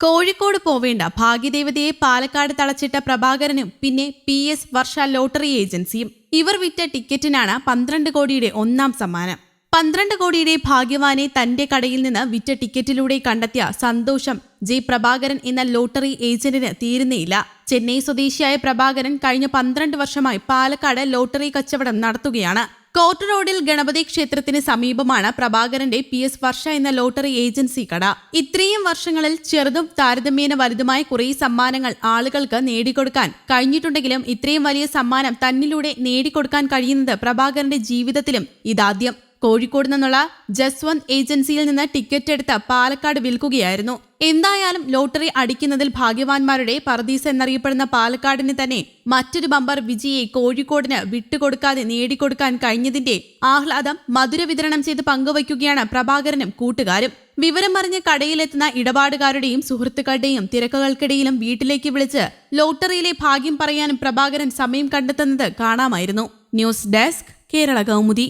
കോഴിക്കോട് പോവേണ്ട ഭാഗ്യദേവതയെ പാലക്കാട് തളച്ചിട്ട പ്രഭാകരനും പിന്നെ പി എസ് വർഷ ലോട്ടറി ഏജൻസിയും ഇവർ വിറ്റ ടിക്കറ്റിനാണ് പന്ത്രണ്ട് കോടിയുടെ ഒന്നാം സമ്മാനം. പന്ത്രണ്ട് കോടിയുടെ ഭാഗ്യവാനെ തന്റെ കടയിൽ നിന്ന് വിറ്റ ടിക്കറ്റിലൂടെ കണ്ടെത്തിയ സന്തോഷം ജി പ്രഭാകരൻ എന്ന ലോട്ടറി ഏജന്റിന് തീരുന്നേയില്ല. ചെന്നൈ സ്വദേശിയായ പ്രഭാകരൻ കഴിഞ്ഞ പന്ത്രണ്ട് വർഷമായി പാലക്കാട് ലോട്ടറി കച്ചവടം നടത്തുകയാണ്. കോർട്ട് റോഡിൽ ഗണപതി ക്ഷേത്രത്തിന് സമീപമാണ് പ്രഭാകരന്റെ പി എസ് വർഷ എന്ന ലോട്ടറി ഏജൻസി കട. ഇത്രയും വർഷങ്ങളിൽ ചെറുതും താരതമ്യേന വലുതുമായ കുറേ സമ്മാനങ്ങൾ ആളുകൾക്ക് നേടിക്കൊടുക്കാൻ കഴിഞ്ഞിട്ടുണ്ടെങ്കിലും ഇത്രയും വലിയ സമ്മാനം തന്നിലൂടെ നേടിക്കൊടുക്കാൻ കഴിയുന്നത് പ്രഭാകരന്റെ ജീവിതത്തിലും ഇതാദ്യം. കോഴിക്കോട് നിന്നുള്ള ജസ്വന്ത് ഏജൻസിയിൽ നിന്ന് ടിക്കറ്റ് എടുത്ത് പാലക്കാട് വിൽക്കുകയായിരുന്നു. എന്തായാലും ലോട്ടറി അടിക്കുന്നതിൽ ഭാഗ്യവാന്മാരുടെ പറദീസ് എന്നറിയപ്പെടുന്ന പാലക്കാടിന് തന്നെ മറ്റൊരു ബമ്പർ വിജയെ കോഴിക്കോടിന് വിട്ടുകൊടുക്കാതെ നേടിക്കൊടുക്കാൻ കഴിഞ്ഞതിന്റെ ആഹ്ലാദം മധുര വിതരണം ചെയ്ത് പങ്കുവയ്ക്കുകയാണ് പ്രഭാകരനും കൂട്ടുകാരും. വിവരം അറിഞ്ഞ് കടയിലെത്തുന്ന ഇടപാടുകാരുടെയും സുഹൃത്തുക്കളുടെയും തിരക്കുകൾക്കിടയിലും വീട്ടിലേക്ക് വിളിച്ച് ലോട്ടറിയിലെ ഭാഗ്യം പറയാനും പ്രഭാകരൻ സമയം കണ്ടെത്തുന്നത് കാണാമായിരുന്നു. News desk Kerala Kaumudi.